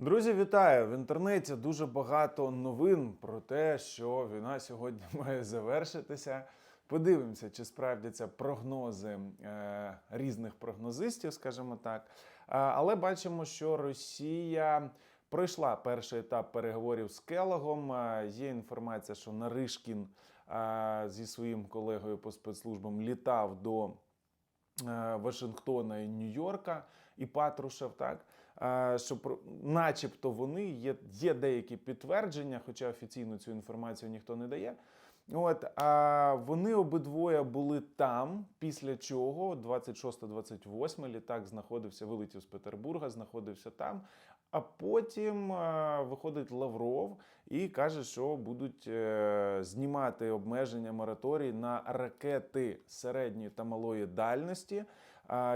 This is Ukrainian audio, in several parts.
Друзі, вітаю! В інтернеті дуже багато новин про те, що війна сьогодні має завершитися. Подивимося, чи справдяться прогнози е, різних прогнозистів, скажімо так. А, але бачимо, що Росія пройшла перший етап переговорів з Келогом. А, Є інформація, що Наришкін а, зі своїм колегою по спецслужбам літав до е, Вашингтона і Нью-Йорка і Патрушев, так е, що начебто вони є, є деякі підтвердження, хоча офіційно цю інформацію ніхто не дає. От а вони обидвоє були там, після чого 26-28 літак знаходився, вилетів з Петербурга, знаходився там. А потім виходить Лавров і каже, що будуть е, знімати обмеження мораторій на ракети середньої та малої дальності,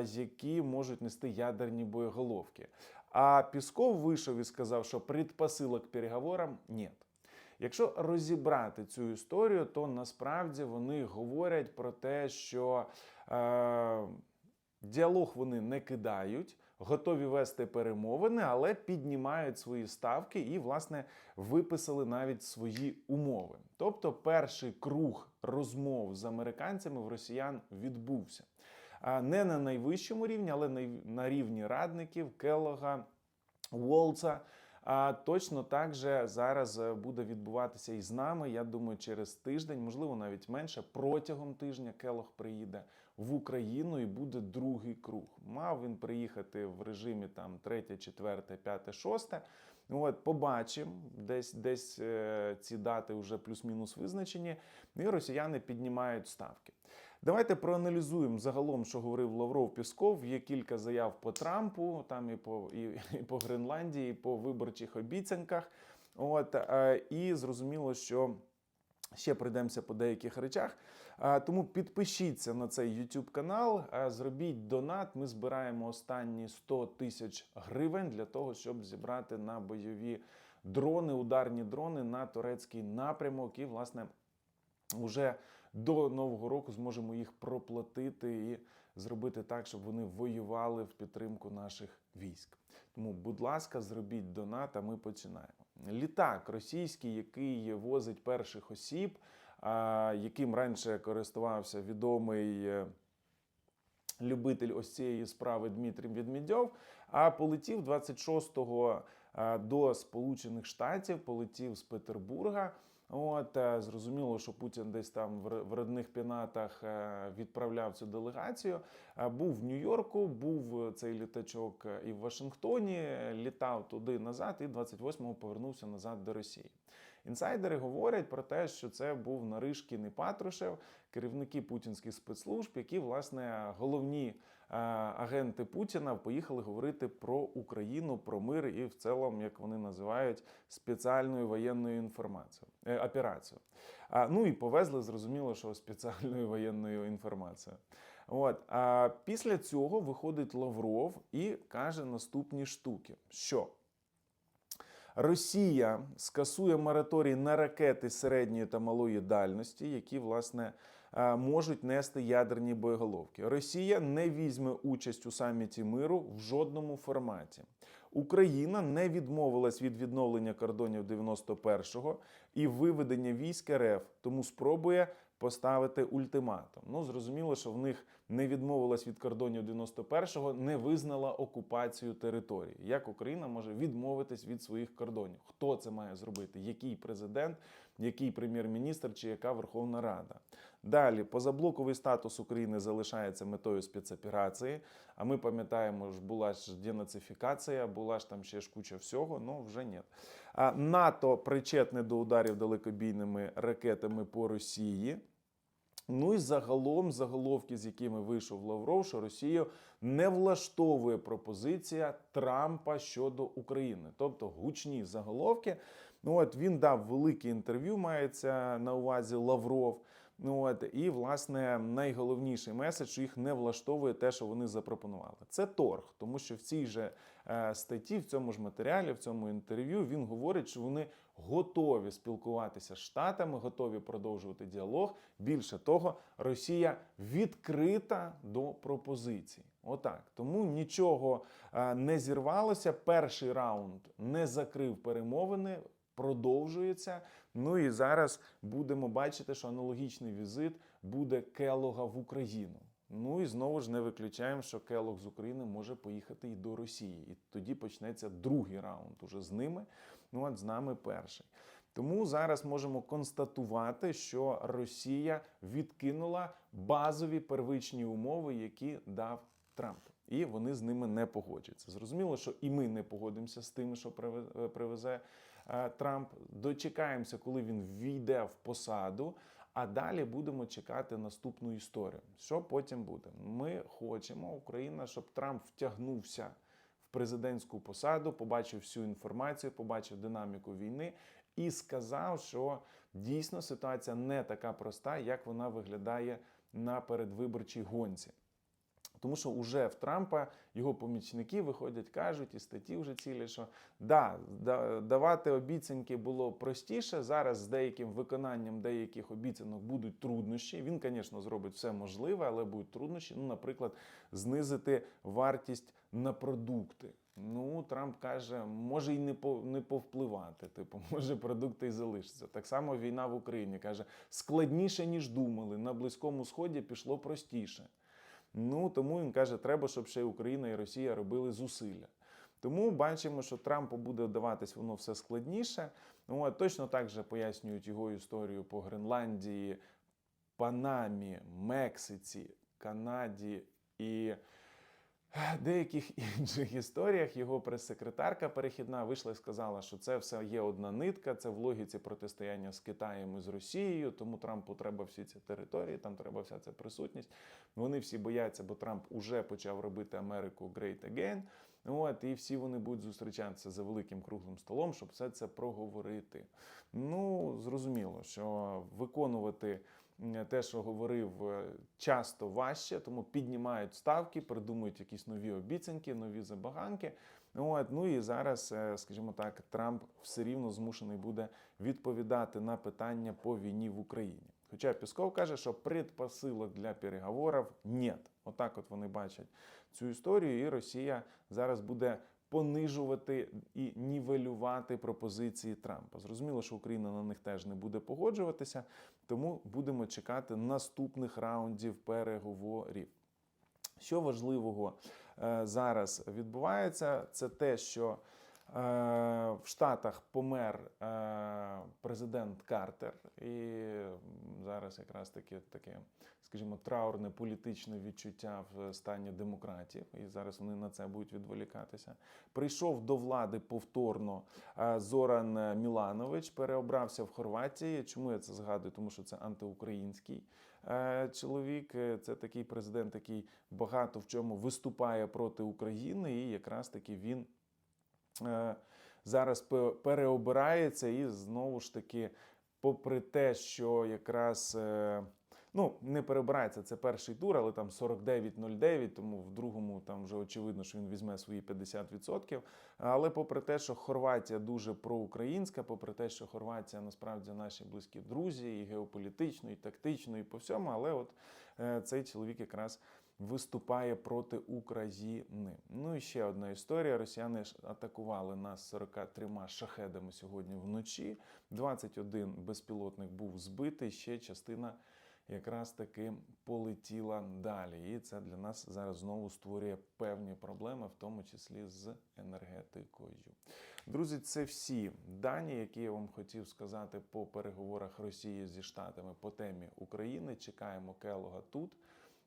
які можуть нести ядерні боєголовки. А Пісков вийшов і сказав, що предпосилок переговорам нет. Якщо розібрати цю історію, то насправді вони говорять про те, що е, діалог вони не кидають, готові вести перемовини, але піднімають свої ставки і, власне, виписали навіть свої умови. Тобто, перший круг розмов з американцями в росіян відбувся. Не на найвищому рівні, але на- рівні радників Келлога, Волца. А точно так же зараз е, буде відбуватися і з нами. Я думаю, через тиждень, можливо, навіть менше, протягом тижня Келох приїде в Україну і буде другий круг. Мав він приїхати в режимі там третє, четверте, п'яте, шосте. От, побачимо, десь десь е, ці дати вже плюс-мінус визначені, і росіяни піднімають ставки. Давайте проаналізуємо загалом, що говорив Лавров Пісков. Є кілька заяв по Трампу, там і по, і, і по Гренландії, і по виборчих обіцянках. От, е, і зрозуміло, що. Ще пройдемося по деяких речах. Тому підпишіться на цей YouTube канал, зробіть донат. Ми збираємо останні 100 тисяч гривень для того, щоб зібрати на бойові дрони, ударні дрони на турецький напрямок. І, власне, Уже до нового року зможемо їх проплатити і зробити так, щоб вони воювали в підтримку наших військ. Тому, будь ласка, зробіть донат, а ми починаємо. Літак російський, який возить перших осіб, яким раніше користувався відомий. е, Любитель ось цієї справи Дмитрій Відмідьов, а полетів 26-го е, до Сполучених Штатів, полетів з Петербурга. От е, зрозуміло, що Путін десь там в родних пінатах е, відправляв цю делегацію. Е, Був в Нью-Йорку, був цей літачок і в Вашингтоні, літав туди назад, і 28-го повернувся назад до Росії. Інсайдери говорять про те, що це був Наришкін і Патрушев, керівники путінських спецслужб, які власне головні агенти Путіна поїхали говорити про Україну, про мир і в цілому, як вони називають, спеціальною воєнною інформацією е, операцію. А, ну і повезли, зрозуміло, що спеціальною воєнною інформацією. От а після цього виходить Лавров і каже наступні штуки: що Росія скасує мораторій на ракети середньої та малої дальності, які власне можуть нести ядерні боєголовки. Росія не візьме участь у саміті миру в жодному форматі. Україна не відмовилась від відновлення кордонів 91-го і виведення військ РФ, тому спробує поставити ультиматум. Ну зрозуміло, що в них не відмовилась від кордонів 91-го, не визнала окупацію території. Як Україна може відмовитись від своїх кордонів? Хто це має зробити? Який президент, який прем'єр-міністр чи яка Верховна Рада? Далі позаблоковий статус України залишається метою спецоперації. А ми пам'ятаємо, ж була ж денацифікація, була ж там ще ж куча всього. Ну вже ні. А НАТО причетне до ударів далекобійними ракетами по Росії. Ну і загалом заголовки, з якими вийшов Лавров, що Росію не влаштовує пропозиція Трампа щодо України, тобто гучні заголовки. Ну от він дав велике інтерв'ю, мається на увазі Лавров. Ну от і власне найголовніший меседж, що їх не влаштовує те, що вони запропонували. Це торг, тому що в цій же е, статті, в цьому ж матеріалі, в цьому інтерв'ю він говорить, що вони готові спілкуватися з штатами, готові продовжувати діалог. Більше того, Росія відкрита до пропозицій. Отак. Тому нічого е, не зірвалося. Перший раунд не закрив перемовини, продовжується. Ну і зараз будемо бачити, що аналогічний візит буде Келога в Україну. Ну і знову ж не виключаємо, що Келог з України може поїхати і до Росії. І тоді почнеться другий раунд уже з ними. Ну от з нами перший. Тому зараз можемо констатувати, що Росія відкинула базові первичні умови, які дав Трамп, і вони з ними не погоджуються. Зрозуміло, що і ми не погодимося з тим, що приве- привезе Трамп. Дочекаємося, коли він війде в посаду. А далі будемо чекати наступну історію. Що потім буде? Ми хочемо, Україна, щоб Трамп втягнувся в президентську посаду, побачив всю інформацію, побачив динаміку війни і сказав, що дійсно ситуація не така проста, як вона виглядає на передвиборчій гонці. Тому що вже в Трампа його помічники виходять, кажуть, і статті вже цілі, що да, да, давати обіцянки було простіше. Зараз з деяким виконанням деяких обіцянок будуть труднощі. Він, звісно, зробить все можливе, але будуть труднощі. Ну, наприклад, знизити вартість на продукти. Ну, Трамп каже, може й не по не повпливати. Типу, може продукти і залишаться. Так само війна в Україні каже складніше ніж думали. На близькому сході пішло простіше. Ну тому він каже, треба, щоб ще Україна і Росія робили зусилля. Тому бачимо, що Трампу буде даватись воно все складніше. Ну, от, точно так же пояснюють його історію по Гренландії, Панамі, Мексиці, Канаді і деяких інших історіях. Його прес-секретарка перехідна вийшла і сказала, що це все є одна нитка, це в логіці протистояння з Китаєм і з Росією. Тому Трампу треба всі ці території, там треба вся ця присутність. Вони всі бояться, бо Трамп уже почав робити Америку Great Again. От, і всі вони будуть зустрічатися за великим круглим столом, щоб все це проговорити. Ну, зрозуміло, що виконувати м, те, що говорив, е, часто важче, тому піднімають ставки, придумують якісь нові обіцянки, нові забаганки. От, ну і зараз, е, скажімо так, Трамп все рівно змушений буде відповідати на питання по війні в Україні. Хоча Пісков каже, що предпосилок для переговорів нет. Отак, от вони бачать цю історію, і Росія зараз буде понижувати і нівелювати пропозиції Трампа. Зрозуміло, що Україна на них теж не буде погоджуватися, тому будемо чекати наступних раундів переговорів. Що важливого е, зараз відбувається, це те, що е, в Штатах помер е, президент Картер, і зараз якраз таки таке, скажімо, траурне політичне відчуття в стані демократів, і зараз вони на це будуть відволікатися. Прийшов до влади повторно е, Зоран Міланович, переобрався в Хорватії. Чому я це згадую? Тому що це антиукраїнський е, чоловік. Е, Це такий президент, який багато в чому виступає проти України, і якраз таки він е, зараз переобирається і знову ж таки, попри те, що якраз. е, Ну, не перебирається, це перший тур, але там 49-09, тому в другому там вже очевидно, що він візьме свої 50%. Але попри те, що Хорватія дуже проукраїнська, попри те, що Хорватія насправді наші близькі друзі, і геополітично, і тактично, і по всьому, але от е, цей чоловік якраз виступає проти України. Ну і ще одна історія: росіяни ж атакували нас 43 шахедами сьогодні вночі. 21 безпілотник був збитий, ще частина якраз таки полетіла далі. І це для нас зараз знову створює певні проблеми, в тому числі з енергетикою. Друзі, це всі дані, які я вам хотів сказати по переговорах Росії зі Штатами по темі України. Чекаємо Келога тут.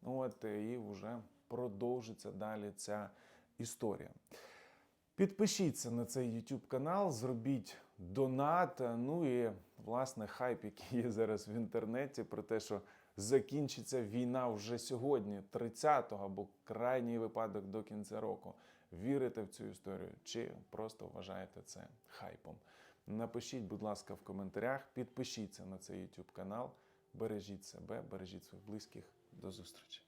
От і вже продовжиться далі ця історія. Підпишіться на цей YouTube канал, зробіть донат. Ну і власне хайп, який є зараз в інтернеті, про те, що закінчиться війна вже сьогодні, 30-го або крайній випадок до кінця року. Вірите в цю історію чи просто вважаєте це хайпом? Напишіть, будь ласка, в коментарях, підпишіться на цей YouTube канал, бережіть себе, бережіть своїх близьких. До зустрічі!